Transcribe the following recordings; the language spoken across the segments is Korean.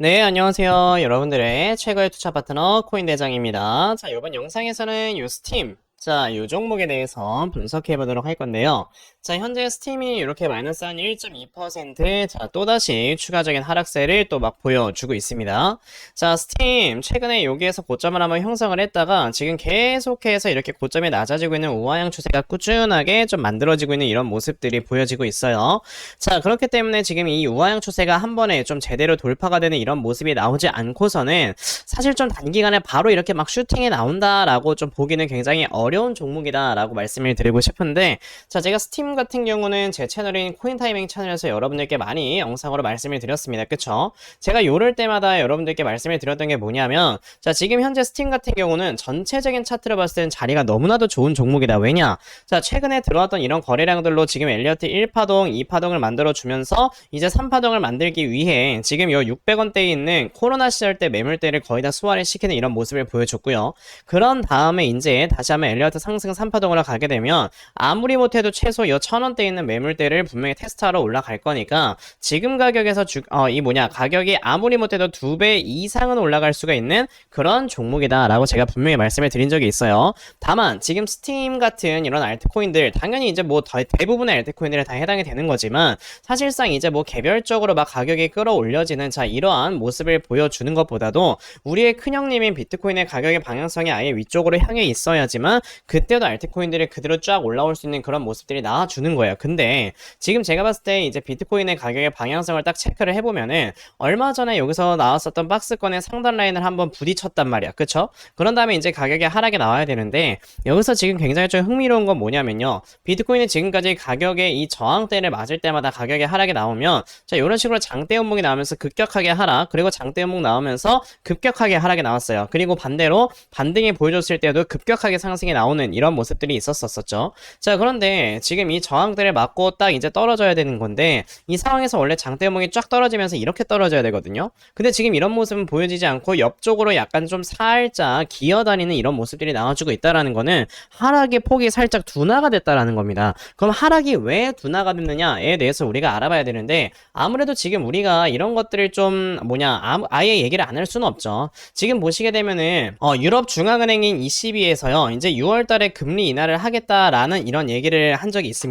네, 안녕하세요. 여러분들의 최고의 투자 파트너 코인 대장입니다. 자, 이번 영상에서는 이 스팀, 자, 이 종목에 대해서 분석해 보도록 할 건데요. 자, 현재 스팀이 이렇게 마이너스 한 1.2%, 자, 또다시 추가적인 하락세를 또 막 보여주고 있습니다. 자, 스팀, 최근에 여기에서 고점을 한번 형성을 했다가 지금 계속해서 이렇게 고점이 낮아지고 있는 우하향 추세가 꾸준하게 좀 만들어지고 있는 이런 모습들이 보여지고 있어요. 자, 그렇기 때문에 지금 이 우하향 추세가 한 번에 좀 제대로 돌파가 되는 이런 모습이 나오지 않고서는 사실 좀 단기간에 바로 이렇게 막 슈팅이 나온다라고 좀 보기는 굉장히 어려운 종목이다라고 말씀을 드리고 싶은데 자, 제가 스팀 같은 경우는 제 채널인 코인타이밍 채널에서 여러분들께 많이 영상으로 말씀을 드렸습니다. 그쵸? 제가 요럴 때마다 여러분들께 말씀을 드렸던 게 뭐냐면 자, 지금 현재 스팀 같은 경우는 전체적인 차트를 봤을 때는 자리가 너무나도 좋은 종목이다. 왜냐? 자, 최근에 들어왔던 이런 거래량들로 지금 엘리어트 1파동, 2파동을 만들어 주면서 이제 3파동을 만들기 위해 지금 요 600원대에 있는 코로나 시절 때 매물대를 거의 다 소화를 시키는 이런 모습을 보여줬고요. 그런 다음에 이제 다시 한번 엘리어트 상승 3파동으로 가게 되면 아무리 못해도 최소 요 1000원대에 있는 매물대를 분명히 테스트하러 올라갈 거니까 지금 가격에서 주, 어, 이 뭐냐 가격이 아무리 못해도 두 배 이상은 올라갈 수가 있는 그런 종목이다라고 제가 분명히 말씀을 드린 적이 있어요. 다만 지금 스팀 같은 이런 알트코인들 당연히 이제 뭐 더- 대부분의 알트코인들에 다 해당이 되는 거지만 사실상 이제 뭐 개별적으로 막 가격이 끌어올려지는 자 이러한 모습을 보여주는 것보다도 우리의 큰형님인 비트코인의 가격의 방향성이 아예 위쪽으로 향해 있어야지만 그때도 알트코인들이 그대로 쫙 올라올 수 있는 그런 모습들이 나와 주는 거예요. 근데 지금 제가 봤을 때 이제 비트코인의 가격의 방향성을 딱 체크를 해보면은 얼마 전에 여기서 나왔었던 박스권의 상단 라인을 한번 부딪혔단 말이야. 그쵸? 그런 다음에 이제 가격이 하락이 나와야 되는데 여기서 지금 굉장히 좀 흥미로운 건 뭐냐면요. 비트코인이 지금까지 가격의 이 저항대를 맞을 때마다 가격의 하락이 나오면 자 이런 식으로 장대 음봉이 나오면서 급격하게 하락 그리고 장대 음봉 나오면서 급격하게 하락이 나왔어요. 그리고 반대로 반등이 보여줬을 때도 급격하게 상승이 나오는 이런 모습들이 있었었죠. 자 그런데 지금 이 저항대를 맞고 딱 이제 떨어져야 되는 건데 이 상황에서 원래 장대 음봉이 쫙 떨어지면서 이렇게 떨어져야 되거든요. 근데 지금 이런 모습은 보여지지 않고 옆쪽으로 약간 좀 살짝 기어다니는 이런 모습들이 나와주고 있다라는 거는 하락의 폭이 살짝 둔화가 됐다라는 겁니다. 그럼 하락이 왜 둔화가 됐느냐에 대해서 우리가 알아봐야 되는데 아무래도 지금 우리가 이런 것들을 좀 뭐냐 아예 얘기를 안 할 수는 없죠. 지금 보시게 되면은 어, 유럽 중앙은행인 ECB에서요 이제 6월달에 금리 인하를 하겠다라는 이런 얘기를 한 적이 있습니다.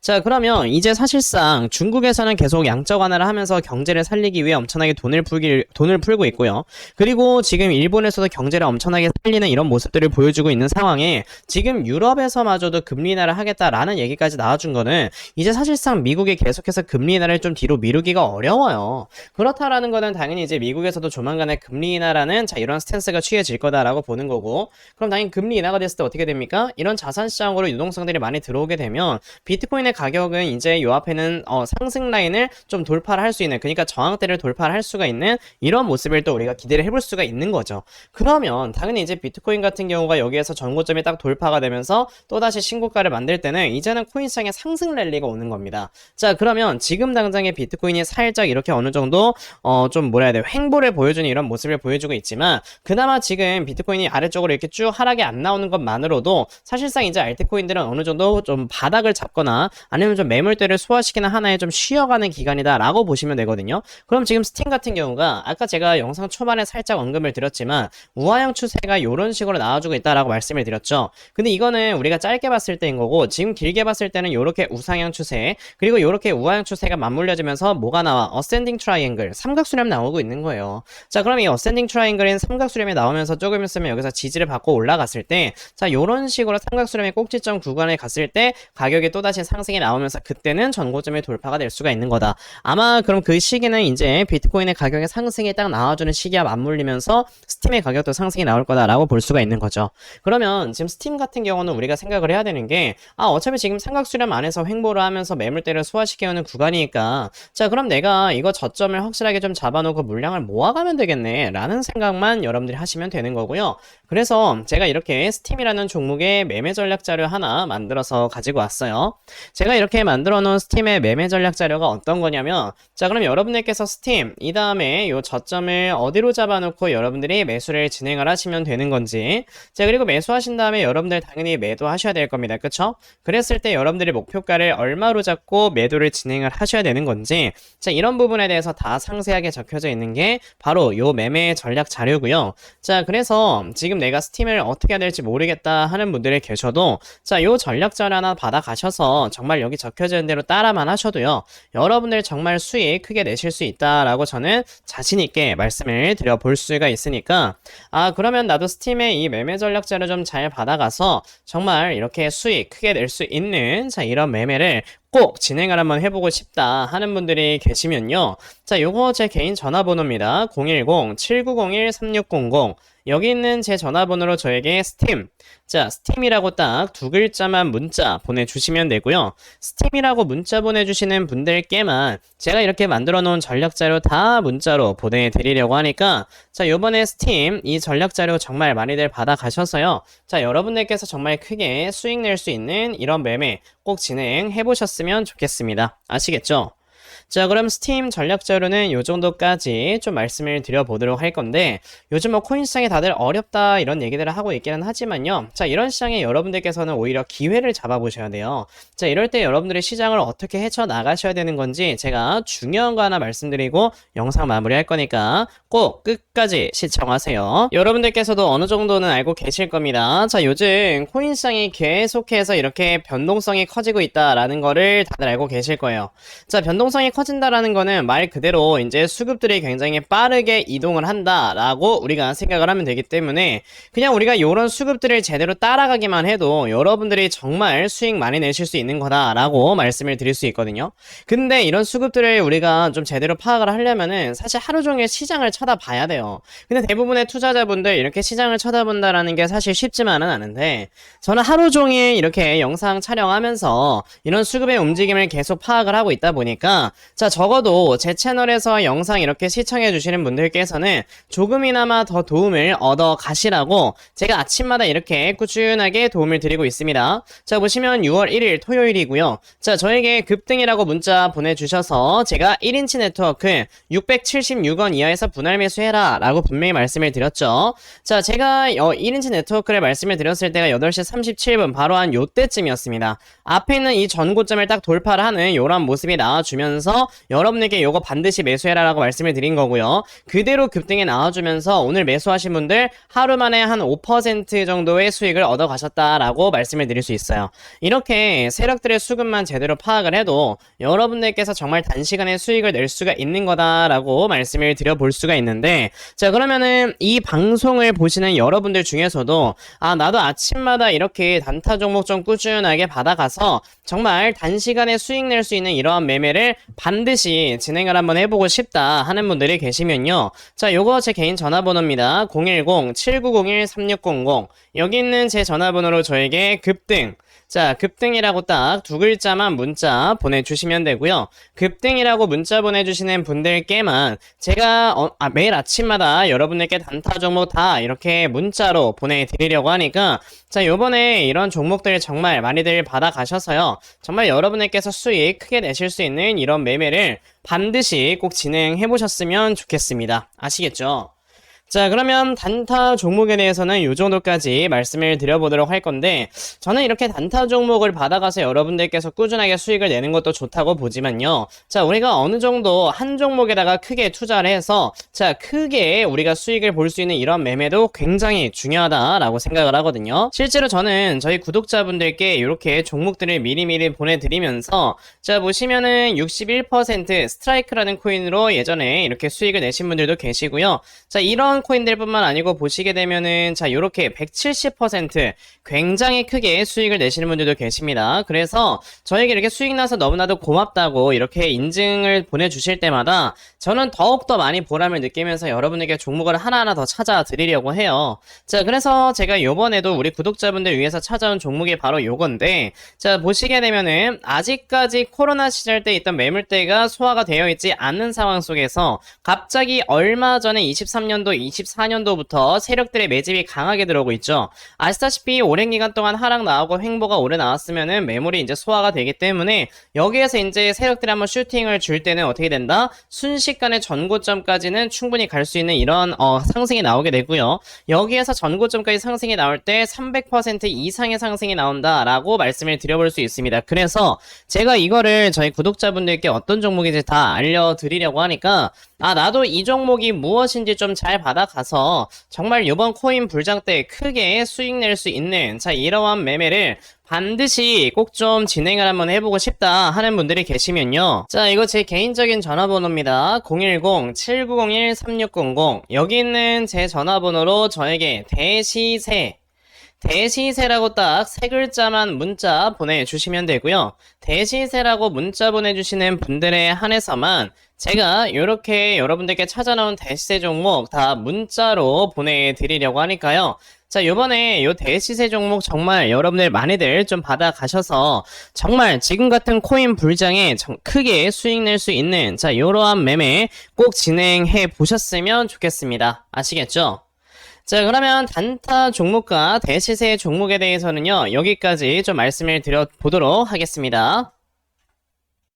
자 그러면 이제 사실상 중국에서는 계속 양적 완화를 하면서 경제를 살리기 위해 엄청나게 돈을 풀기 돈을 풀고 있고요. 그리고 지금 일본에서도 경제를 엄청나게 살리는 이런 모습들을 보여주고 있는 상황에 지금 유럽에서마저도 금리 인하를 하겠다라는 얘기까지 나와준 거는 이제 사실상 미국이 계속해서 금리 인하를 좀 뒤로 미루기가 어려워요. 그렇다라는 거는 당연히 이제 미국에서도 조만간에 금리 인하라는 자 이런 스탠스가 취해질 거다라고 보는 거고 그럼 당연히 금리 인하가 됐을 때 어떻게 됩니까? 이런 자산 시장으로 유동성들이 많이 들어오게 되면 비트코인의 가격은 이제 요 앞에는 어, 상승 라인을 좀 돌파를 할 수 있는 그러니까 저항대를 돌파를 할 수가 있는 이런 모습을 또 우리가 기대를 해볼 수가 있는 거죠. 그러면 당연히 이제 비트코인 같은 경우가 여기에서 전고점이 딱 돌파가 되면서 또다시 신고가를 만들 때는 이제는 코인 시장에 상승 랠리가 오는 겁니다. 자 그러면 지금 당장의 비트코인이 살짝 이렇게 어느 정도 어 좀 뭐라 해야 돼요 횡보를 보여주는 이런 모습을 보여주고 있지만 그나마 지금 비트코인이 아래쪽으로 이렇게 쭉 하락이 안 나오는 것만으로도 사실상 이제 알트코인들은 어느 정도 좀 바닥을 잡 거나 아니면 좀 매물대를 소화시키는 하나의 좀 쉬어가는 기간이다라고 보시면 되거든요. 그럼 지금 스팀 같은 경우가 아까 제가 영상 초반에 살짝 언급을 드렸지만 우하형 추세가 이런 식으로 나와주고 있다라고 말씀을 드렸죠. 근데 이거는 우리가 짧게 봤을 때인 거고 지금 길게 봤을 때는 이렇게 우상향 추세 그리고 이렇게 우하향 추세가 맞물려지면서 뭐가 나와 어센딩 트라이앵글 삼각수렴 나오고 있는 거예요. 자 그럼 이 어센딩 트라이앵글인 삼각수렴이 나오면서 조금 있으면 여기서 지지를 받고 올라갔을 때자 이런 식으로 삼각수렴의 꼭지점 구간에 갔을 때 가격이 또다시 상승이 나오면서 그때는 전고점의 돌파가 될 수가 있는 거다. 아마 그럼 그 시기는 이제 비트코인의 가격의 상승이 딱 나와주는 시기와 맞물리면서 스팀의 가격도 상승이 나올 거다라고 볼 수가 있는 거죠. 그러면 지금 스팀 같은 경우는 우리가 생각을 해야 되는 게, 아, 어차피 지금 삼각 수렴 안에서 횡보를 하면서 매물대를 소화시켜오는 구간이니까, 자, 그럼 내가 이거 저점을 확실하게 좀 잡아놓고 물량을 모아가면 되겠네. 라는 생각만 여러분들이 하시면 되는 거고요. 그래서 제가 이렇게 스팀이라는 종목의 매매 전략 자료 하나 만들어서 가지고 왔어요. 제가 이렇게 만들어 놓은 스팀의 매매 전략 자료가 어떤 거냐면 자 그럼 여러분들께서 스팀 이 다음에 요 저점을 어디로 잡아놓고 여러분들이 매수를 진행을 하시면 되는 건지 자 그리고 매수하신 다음에 여러분들 당연히 매도하셔야 될 겁니다 그쵸? 그랬을 때 여러분들이 목표가를 얼마로 잡고 매도를 진행을 하셔야 되는 건지 자 이런 부분에 대해서 다 상세하게 적혀져 있는 게 바로 요 매매 전략 자료고요 자 그래서 지금 내가 스팀을 어떻게 해야 될지 모르겠다 하는 분들이 계셔도 자 요 전략 자료 하나 받아 가셔 서 정말 여기 적혀져 있는 대로 따라만 하셔도요 여러분들 정말 수익 크게 내실 수 있다라고 저는 자신 있게 말씀을 드려 볼 수가 있으니까 아 그러면 나도 스팀의 이 매매 전략 자료 좀잘 받아가서 정말 이렇게 수익 크게 낼 수 있는 자 이런 매매를 꼭 진행을 한번 해보고 싶다 하는 분들이 계시면요. 자, 요거 제 개인 전화번호입니다. 010-7901-3600. 여기 있는 제 전화번호로 저에게 스팀, 자, 스팀이라고 딱 두 글자만 문자 보내주시면 되고요. 스팀이라고 문자 보내주시는 분들께만 제가 이렇게 만들어 놓은 전략 자료 다 문자로 보내드리려고 하니까 자, 요번에 스팀 이 전략 자료 정말 많이들 받아 가셔서요. 자, 여러분들께서 정말 크게 수익 낼 수 있는 이런 매매 꼭 진행해 보셨으면 좋겠습니다. 아시겠죠? 자, 그럼 스팀 전략 자료는 요 정도까지 좀 말씀을 드려보도록 할 건데, 요즘 뭐 코인 시장이 다들 어렵다 이런 얘기들을 하고 있기는 하지만요. 자, 이런 시장에 여러분들께서는 오히려 기회를 잡아보셔야 돼요. 자, 이럴 때 여러분들의 시장을 어떻게 헤쳐나가셔야 되는 건지 제가 중요한 거 하나 말씀드리고 영상 마무리할 거니까 꼭 끝까지 시청하세요. 여러분들께서도 어느 정도는 알고 계실 겁니다. 자, 요즘 코인 시장이 계속해서 이렇게 변동성이 커지고 있다라는 거를 다들 알고 계실 거예요. 자, 변동성이 커진다라는 거는 말 그대로 이제 수급들이 굉장히 빠르게 이동을 한다라고 우리가 생각을 하면 되기 때문에 그냥 우리가 이런 수급들을 제대로 따라가기만 해도 여러분들이 정말 수익 많이 내실 수 있는 거다라고 말씀을 드릴 수 있거든요. 근데 이런 수급들을 우리가 좀 제대로 파악을 하려면은 사실 하루 종일 시장을 쳐다봐야 돼요. 근데 대부분의 투자자분들 이렇게 시장을 쳐다본다라는 게 사실 쉽지만은 않은데 저는 하루 종일 이렇게 영상 촬영하면서 이런 수급의 움직임을 계속 파악을 하고 있다 보니까 자 적어도 제 채널에서 영상 이렇게 시청해 주시는 분들께서는 조금이나마 더 도움을 얻어 가시라고 제가 아침마다 이렇게 꾸준하게 도움을 드리고 있습니다. 자 보시면 6월 1일 토요일이고요. 자 저에게 급등이라고 문자 보내주셔서 제가 1인치 네트워크 676원 이하에서 분할 매수해라 라고 분명히 말씀을 드렸죠. 자 제가 1인치 네트워크를 말씀을 드렸을 때가 8시 37분 바로 한 요때쯤이었습니다. 앞에 있는 이 전고점을 딱 돌파를 하는 이런 모습이 나와주면서 여러분에게 요거 반드시 매수해라라고 말씀을 드린 거고요. 그대로 급등에 나와주면서 오늘 매수하신 분들 하루 만에 한 5% 정도의 수익을 얻어 가셨다라고 말씀을 드릴 수 있어요. 이렇게 세력들의 수급만 제대로 파악을 해도 여러분들께서 정말 단시간에 수익을 낼 수가 있는 거다라고 말씀을 드려볼 수가 있는데 자 그러면은 이 방송을 보시는 여러분들 중에서도 아 나도 아침마다 이렇게 단타 종목 좀 꾸준하게 받아가서 정말 단시간에 수익 낼 수 있는 이러한 매매를 반드시 진행을 한번 해보고 싶다 하는 분들이 계시면요. 자 요거 제 개인 전화번호입니다. 010-7901-3600 여기 있는 제 전화번호로 저에게 급등 자, 급등이라고 딱 두 글자만 문자 보내주시면 되고요. 급등이라고 문자 보내주시는 분들께만 제가 어, 아, 매일 아침마다 여러분들께 단타 종목 다 이렇게 문자로 보내드리려고 하니까 자, 요번에 이런 종목들 정말 많이들 받아가셔서요. 정말 여러분들께서 수익 크게 내실 수 있는 이런 매매를 반드시 꼭 진행해 보셨으면 좋겠습니다. 아시겠죠? 자, 그러면 단타 종목에 대해서는 이 정도까지 말씀을 드려보도록 할 건데, 저는 이렇게 단타 종목을 받아가서 여러분들께서 꾸준하게 수익을 내는 것도 좋다고 보지만요. 자, 우리가 어느 정도 한 종목에다가 크게 투자를 해서, 자, 크게 우리가 수익을 볼 수 있는 이런 매매도 굉장히 중요하다라고 생각을 하거든요. 실제로 저는 저희 구독자분들께 이렇게 종목들을 미리미리 보내드리면서, 자, 보시면은 61% 스트라이크라는 코인으로 예전에 이렇게 수익을 내신 분들도 계시고요. 자, 이런 코인들뿐만 아니고 보시게 되면은 자 이렇게 170% 굉장히 크게 수익을 내시는 분들도 계십니다. 그래서 저에게 이렇게 수익 나서 너무나도 고맙다고 이렇게 인증을 보내주실 때마다 저는 더욱더 많이 보람을 느끼면서 여러분에게 종목을 하나하나 더 찾아드리려고 해요. 자 그래서 제가 요번에도 우리 구독자분들 위해서 찾아온 종목이 바로 요건데 자 보시게 되면은 아직까지 코로나 시절 때 있던 매물대가 소화가 되어 있지 않는 상황 속에서 갑자기 얼마 전에 23년도 2024년도부터 세력들의 매집이 강하게 들어오고 있죠. 아시다시피 오랜 기간 동안 하락 나오고 횡보가 오래 나왔으면은 매물이 이제 소화가 되기 때문에 여기에서 이제 세력들이 한번 슈팅을 줄 때는 어떻게 된다? 순식간에 전고점까지는 충분히 갈 수 있는 이런 어, 상승이 나오게 되고요. 여기에서 전고점까지 상승이 나올 때 300% 이상의 상승이 나온다라고 말씀을 드려볼 수 있습니다. 그래서 제가 이거를 저희 구독자분들께 어떤 종목인지 다 알려드리려고 하니까 아 나도 이 종목이 무엇인지 좀 잘 받아가서 정말 이번 코인 불장 때 크게 수익 낼 수 있는 자 이러한 매매를 반드시 꼭 좀 진행을 한번 해보고 싶다 하는 분들이 계시면요. 자, 이거 제 개인적인 전화번호입니다. 010-7901-3600. 여기 있는 제 전화번호로 저에게 대시세, 대시세라고 딱 세 글자만 문자 보내주시면 되고요. 대시세라고 문자 보내주시는 분들에 한해서만 제가 이렇게 여러분들께 찾아나온 대시세 종목 다 문자로 보내드리려고 하니까요. 자, 요번에 요 대시세 종목 정말 여러분들 많이들 좀 받아가셔서 정말 지금 같은 코인 불장에 정- 크게 수익 낼 수 있는 자, 요러한 매매 꼭 진행해 보셨으면 좋겠습니다. 아시겠죠? 자, 그러면 단타 종목과 대시세 종목에 대해서는요, 여기까지 좀 말씀을 드려 보도록 하겠습니다.